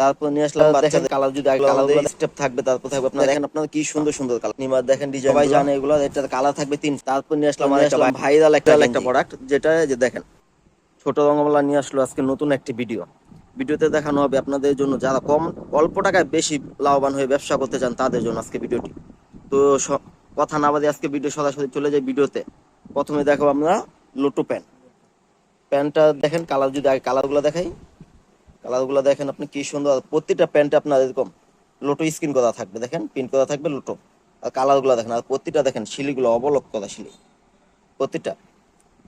তারপর নিয়ে আসলাম দেখেন কালার যদি কালার স্টেপ থাকবে তারপর থাকবে আপনার দেখেন আপনার কি সুন্দর সুন্দর কালার নিমার দেখেন ডিজাইন সবাই জানে এগুলো এটা কালার থাকবে তিন। তারপর নিয়ে আসলাম ভাইরাল একটা একটা প্রোডাক্ট যেটা যে দেখেন ছোট রঙমালা নিয়ে আসলো আজকে নতুন একটি ভিডিও ভিডিওতে দেখানো হবে আপনাদের জন্য যারা কম অল্প টাকায় বেশি লাভবান হয়ে ব্যবসা করতে চান তাদের জন্য আজকে ভিডিওটি তো কথা না বাদে আজকে ভিডিও সরাসরি চলে যায় ভিডিওতে প্রথমে দেখো আমরা লোটো প্যান্ট। প্যান্টটা দেখেন কালার যদি আগে কালারগুলো দেখাই। কালারগুলো দেখেন আপনি কি সুন্দর। প্রতিটা প্যান্টে আপনার এরকম লোটো স্ক্রিন করা থাকবে, দেখেন? প্রিন্ট করা থাকবে লোটো। আর কালারগুলো দেখেন, আর প্রতিটা দেখেন, শিলিগুলো অবলোক করা শিলি। প্রতিটা।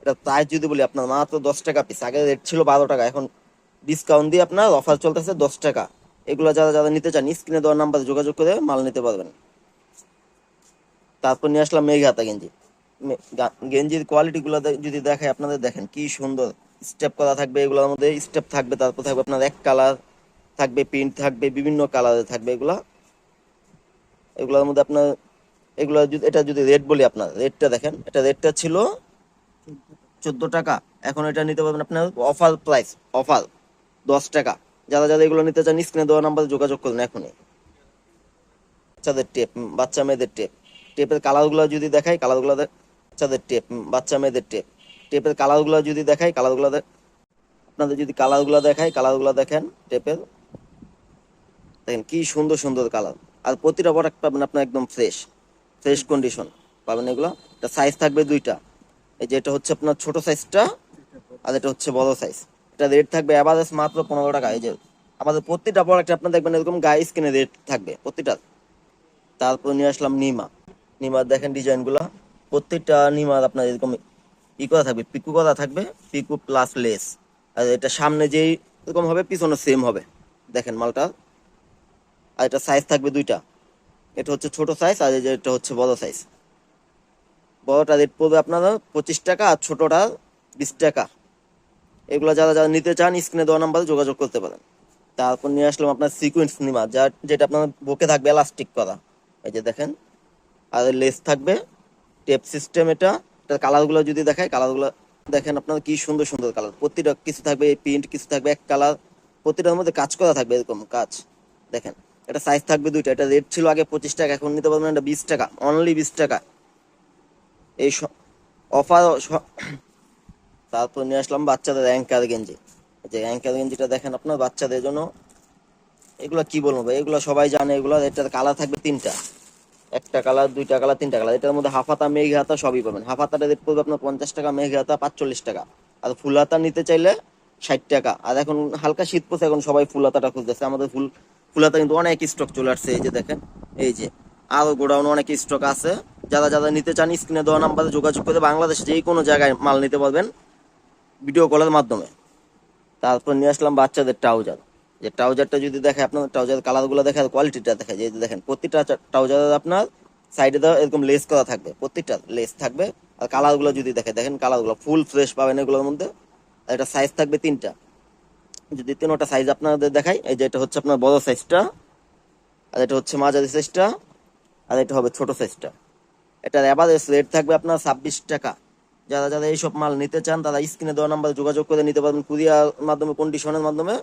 এটা প্রাইস যদি বলি, আপনার মাত্র দশ টাকা পিস আগে রেট ছিল বারো টাকা, এখন ডিসকাউন্ট দিয়ে আপনার অফার চলতেছে দশ টাকা। এগুলো যারা যারা নিতে চান, স্ক্রিনে দেওয়ার নাম্বারে যোগাযোগ করে মাল নিতে পারবেন। তারপর নিয়ে আসলাম মেঘ হাতা গেঞ্জি গেঞ্জির কোয়ালিটি গুলো যদি দেখায় আপনাদের দেখেন কি সুন্দর। স্টেপ করা থাকবে, এগুলোর মধ্যে স্টেপ থাকবে, তারপর থাকবে আপনার এক কালার থাকবে প্রিন্ট থাকবে বিভিন্ন কালারে থাকবে এগুলা। এগুলোর মধ্যে আপনার, এগুলো যদি, এটা যদি রেট বলি আপনার রেটটা দেখেন, এটা রেটটা ছিল চোদ্দ টাকা। এখন এটা নিতে পারবেন আপনার অফার প্রাইস অফার দশ টাকা। যারা যারা এগুলো নিতে চান স্ক্রিনে দেওয়া নাম্বারে যোগাযোগ করুন এখনই। বাচ্চাদের টেপ বাচ্চা মেয়েদের টেপ টেপের কালারগুলো যদি দেখাই কালারগুলো বাচ্চাদের টেপ বাচ্চা মেয়েদের টেপ টেপের কালারগুলো যদি দেখাই, কালারগুলো আপনাদের যদি কালারগুলো দেখাই, কালারগুলো দেখেন টেপের। দেখেন কি সুন্দর সুন্দর কালার। আর প্রতিটা প্রোডাক্ট পাবেন আপনার একদম ফ্রেশ ফ্রেশ কন্ডিশন পাবেন এগুলো। এটা সাইজ থাকবে দুইটা। এই যে এটা হচ্ছে আপনার ছোট সাইজটা আর এটা হচ্ছে বড় সাইজ এটা রেট থাকবে অ্যাভারেজ মাত্র পনেরো টাকা। এই যে আমাদের প্রতিটা প্রোডাক্ট আপনার দেখবেন এরকম গায়ে স্কিনে রেট থাকবে প্রতিটা তারপর নিয়ে আসলাম নিমা। নিমার দেখেন ডিজাইনগুলো প্রত্যেকটা নিমার আপনার এরকম ই করা থাকবে, পিকু করা থাকবে, পিকু প্লাস লেস আর এটা সামনে যেই এরকম হবে, পিছনে সেম হবে। দেখেন মালটা। আর এটা সাইজ থাকবে দুইটা। এটা হচ্ছে ছোট সাইজ আর এটা হচ্ছে বড় সাইজ বড়টা রেট পড়বে আপনারা পঁচিশ টাকা আর ছোটটা বিশ টাকা। এগুলো যারা যারা নিতে চান স্ক্রিনে দেওয়া নাম্বারে যোগাযোগ করতে পারেন। তারপর নিয়ে আসলাম আপনার সিকুয়েন্স নিমা যা যেটা আপনার বুকে থাকবে এলাস্টিক করা। এই যে দেখেন। আর লেস থাকবে। টেপ সিস্টেম এটা। কালারগুলো যদি দেখায় কালারগুলো দেখেন আপনার কি সুন্দর সুন্দর কালার প্রতিটা কিছু থাকবে প্রিন্ট কিছু থাকবে, এক কালার প্রতিটার মধ্যে কাজ করা থাকবে এরকম কাজ। দেখেন, এটা সাইজ থাকবে দুইটা, এটা রেট ছিল আগে পঁচিশ টাকা, এখন নিতে পারবেন এটা বিশ টাকা অনলি বিশ টাকা। এই অফার তারপর নিয়ে আসলাম বাচ্চাদের অ্যাঙ্কার গেঞ্জি। যে অ্যাঙ্কার গেঞ্জিটা দেখেন আপনার বাচ্চাদের জন্য, এগুলো কি বলব এগুলো সবাই জানে এগুলো এটার কালার থাকবে তিনটা। একটা কালার, দুইটা কালার, তিনটা কালার। এটার মধ্যে হাফাতা, মেঘ হাতা সবই পাবেন। হাফ হাতাটা রেট পড়বে আপনার পঞ্চাশ টাকা, মেঘ হাতা পাঁচচল্লিশ টাকা। আর ফুল হাতা নিতে চাইলে ষাট টাকা। আর এখন হালকা শীত পড়ছে, এখন সবাই ফুল হাতাটা খুঁজতেছে। আমাদের ফুল ফুল হাতা কিন্তু অনেক স্টক চলে আসছে, এই যে দেখেন, এই যে। আরও গোডাউন অনেক স্টক আছে। যারা যারা নিতে চান, স্ক্রিনে দেওয়া নাম্বারে যোগাযোগ করে বাংলাদেশে যে কোনো জায়গায় মাল নিতে পারবেন ভিডিও কলের মাধ্যমে। তারপর নিয়ে আসলাম বাচ্চাদের ট্রাউজার যে ট্রাউজারটা যদি দেখে আপনার, ট্রাউজার কালারগুলো দেখে আর কোয়ালিটিটা দেখে, যে দেখেন, প্রতিটা ট্রাউজার আপনার সাইডে দেওয়া এরকম লেস করা থাকবে প্রত্যেকটা লেস থাকবে। আর কালারগুলো যদি দেখে, দেখেন কালারগুলো ফুল ফ্রেশ পাবেন এগুলোর মধ্যে। আর এটা সাইজ থাকবে তিনটা। যদি তিনটা সাইজ আপনাদের দেখাই, এই যে এটা হচ্ছে আপনার বড় সাইজটা আর এটা হচ্ছে মাঝারি সাইজটা আর এটা হবে ছোট সাইজটা এটার অ্যাভারেজ রেট থাকবে আপনার ছাব্বিশ টাকা। যারা যারা এইসব মাল নিতে চান, তারা স্ক্রিনে দেওয়া নাম্বারে যোগাযোগ করে নিতে পারবেন। কুরিয়ার মাধ্যমে কন্ডিশনের মাধ্যমে।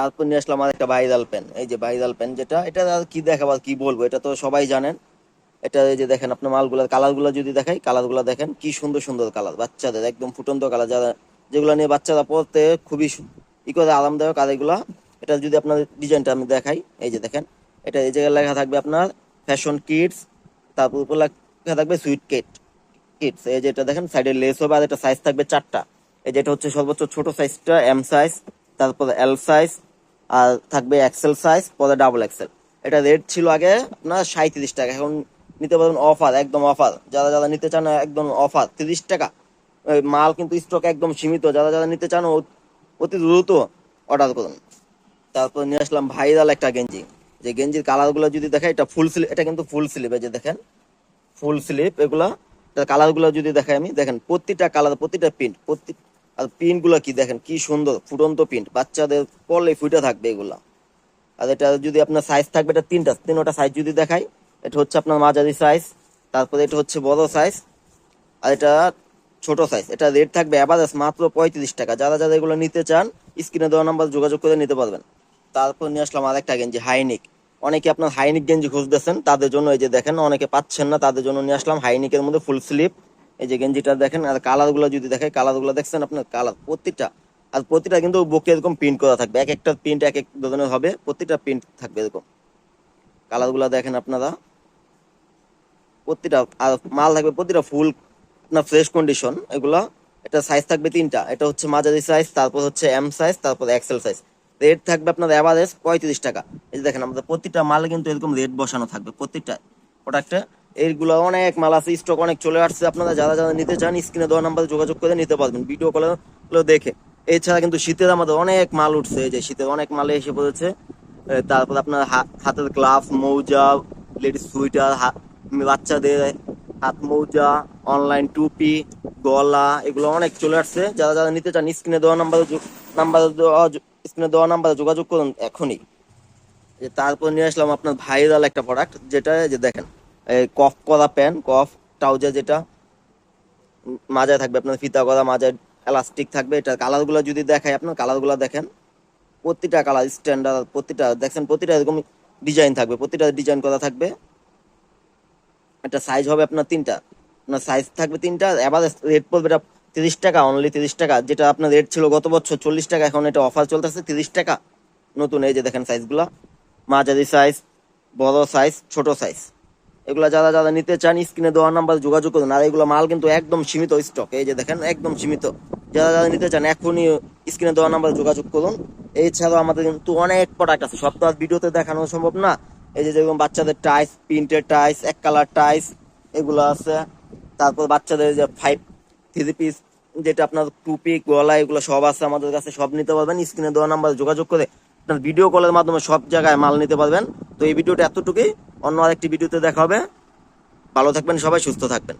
তারপর নিয়ে আসলাম আর একটা ভাইরাল পেন। এই যে ভাইরাল পেন যেটা, এটা আর কি দেখাবার কি বলব? এটা তো সবাই জানেন। এটা এই যে দেখেন আপনার মালগুলোর কালারগুলো যদি দেখাই কালার কালারগুলো দেখেন কি সুন্দর সুন্দর কালার। বাচ্চাদের একদম ফুটন্ত কালার। যারা যেগুলো নিয়ে বাচ্চারা পড়তে খুবই ই করে, আরামদায়ক, আর এগুলা, এটা যদি আপনার ডিজাইনটা আমি দেখাই, এই যে দেখেন, এটা এই জায়গায় লেখা থাকবে আপনার ফ্যাশন কিডস, তারপর উপর লেখা থাকবে সুইট কেট, কিডস। এই যেটা দেখেন, সাইডে লেস হবে, আর এটা সাইজ থাকবে চারটা। এই যেটা হচ্ছে সর্বোচ্চ ছোট সাইজটা এম সাইজ তারপর এল সাইজ আর থাকবে এক্সেল সাইজ পরে ডাবল এক্সেল এটা রেট ছিল আগে আপনার সাঁত্রিশ টাকা, এখন নিতে পারবেন অফার একদম অফার যারা যারা নিতে চান, একদম অফার তিরিশ টাকা। মাল কিন্তু স্টক একদম সীমিত, যারা যারা নিতে চান, অতি দ্রুত অর্ডার করুন। তারপর নিয়ে আসলাম ভাইরাল একটা গেঞ্জি। যে গেঞ্জির কালারগুলো যদি দেখাই এটা ফুল স্লিপ এটা কিন্তু ফুল স্লিপ যে দেখেন ফুল স্লিপ এগুলা কালারগুলো যদি দেখাই আমি, দেখেন প্রতিটা কালার প্রতিটা প্রিন্ট প্রতি আর প্রিন্টগুলো কি দেখেন, কি সুন্দর, ফুটন্ত প্রিন্ট বাচ্চাদের পরলে ফুটে থাকবে এগুলা। আর এটা যদি আপনার সাইজ থাকবে, এটা তিনটা তিনটা সাইজ যদি দেখাই, এটা হচ্ছে আপনার মাঝারি সাইজ তারপরে এটা হচ্ছে বড় সাইজ আর এটা ছোট সাইজ এটা রেট থাকবে অ্যাভারেজ মাত্র পঁয়ত্রিশ টাকা। যারা যারা এগুলো নিতে চান স্ক্রিনে দেওয়া নাম্বার যোগাযোগ করে নিতে পারবেন। তারপর নিয়ে আসলাম আরেকটা গেঞ্জি হাইনিক অনেকে আপনার হাইনিক গেঞ্জি খুঁজতেছেন, তাদের জন্য এই যে দেখেন, অনেকে পাচ্ছেন না, তাদের জন্য নিয়ে আসলাম হাইনিকের মধ্যে ফুল স্লিপ এই যে গেঞ্জিটা দেখেন, আর কালারগুলো যদি দেখে কালারগুলো দেখছেন আপনার কালার প্রতিটা, আর প্রতিটা কিন্তু বুকে এরকম প্রিন্ট করা থাকবে। এক একটা প্রিন্ট এক এক ধরনের হবে, প্রতিটা প্রিন্ট থাকবে এরকম। কালারগুলো দেখেন আপনারা। প্রতিটা, আর মাল থাকবে প্রতিটা ফুল, আপনার ফ্রেশ কন্ডিশন এগুলা, এটা সাইজ থাকবে তিনটা। এটা হচ্ছে মাঝারি সাইজ তারপর হচ্ছে এম সাইজ তারপর এক্সেল সাইজ রেট থাকবে আপনার অ্যাভারেজ পঁয়ত্রিশ টাকা। এই যে দেখেন, আমাদের প্রতিটা মালে কিন্তু এরকম রেট বসানো থাকবে প্রত্যেকটা প্রোডাক্টে এইগুলো অনেক মাল আছে স্টক অনেক চলে আসছে। আপনারা যারা যারা নিতে চান স্ক্রিনে দেওয়া নাম্বারে যোগাযোগ করে নিতে পারবেন। ভিডিও কলে দেখে। এছাড়া কিন্তু শীতের আমাদের অনেক মাল উঠছে, এই যে শীতের অনেক মালে এসে পড়েছে। তারপর আপনার হাতের গ্লাভস মৌজা লেডিস সুইটার বাচ্চাদের হাত মৌজা অনলাইন টুপি, গলা, এগুলো অনেক চলে আসছে। যারা যারা নিতে চান স্ক্রিনে দেওয়া নাম্বার নাম্বার দেওয়া স্ক্রিনে দেওয়া নাম্বারে যোগাযোগ করুন এখনই। তারপর নিয়ে আসলাম আপনার ভাইরাল একটা প্রোডাক্ট যেটা যে দেখেন। কফ করা প্যান, কফ, ট্রাউজার যেটা মাজায় থাকবে, আপনার ফিতা করা মাজায় এলাস্টিক থাকবে, এটা কালারগুলো যদি দেখায় আপনার কালারগুলো দেখেন, প্রতিটা কালার স্ট্যান্ডার্ড প্রতিটা, দেখছেন, প্রতিটা এরকম ডিজাইন থাকবে, প্রতিটা ডিজাইন করা থাকবে। একটা সাইজ হবে আপনার তিনটা, আপনার সাইজ থাকবে তিনটা এবার রেট পড়বে এটা তিরিশ টাকা অনলি তিরিশ টাকা, যেটা আপনার রেট ছিল গত বছর চল্লিশ টাকা, এখন এটা অফার চলতেছে তিরিশ টাকা। নতুন, এই যে দেখেন সাইজগুলো মাঝারি সাইজ বড় সাইজ ছোট সাইজ এগুলা যারা যারা নিতে চান, স্ক্রিনে দেওয়ার নাম্বার যোগাযোগ করুন। আর এগুলো মাল কিন্তু একদম সীমিত স্টক এই যে দেখেন, একদম সীমিত। যারা যারা নিতে চান, এখনই স্ক্রিনে দেওয়ার নাম্বার যোগাযোগ করুন। এছাড়াও আমাদের কিন্তু অনেক প্রোডাক্ট আছে। সব তো আর ভিডিওতে দেখানো সম্ভব না। এই যে যেরকম বাচ্চাদের টাইস প্রিন্টের টাইস এক কালার টাইস এগুলো আছে। তারপর বাচ্চাদের যে ফাইভ থ্রি পিস যেটা আপনার টুপি গলা, এগুলো সব আছে আমাদের কাছে। সব নিতে পারবেন। স্ক্রিনে দেওয়া নাম্বার যোগাযোগ করে আপনার ভিডিও কলের মাধ্যমে সব জায়গায় মাল নিতে পারবেন। তো এই ভিডিওটা এতটুকুই। অন্য আরেকটি ভিডিওতে দেখা হবে। ভালো থাকবেন সবাই, সুস্থ থাকবেন।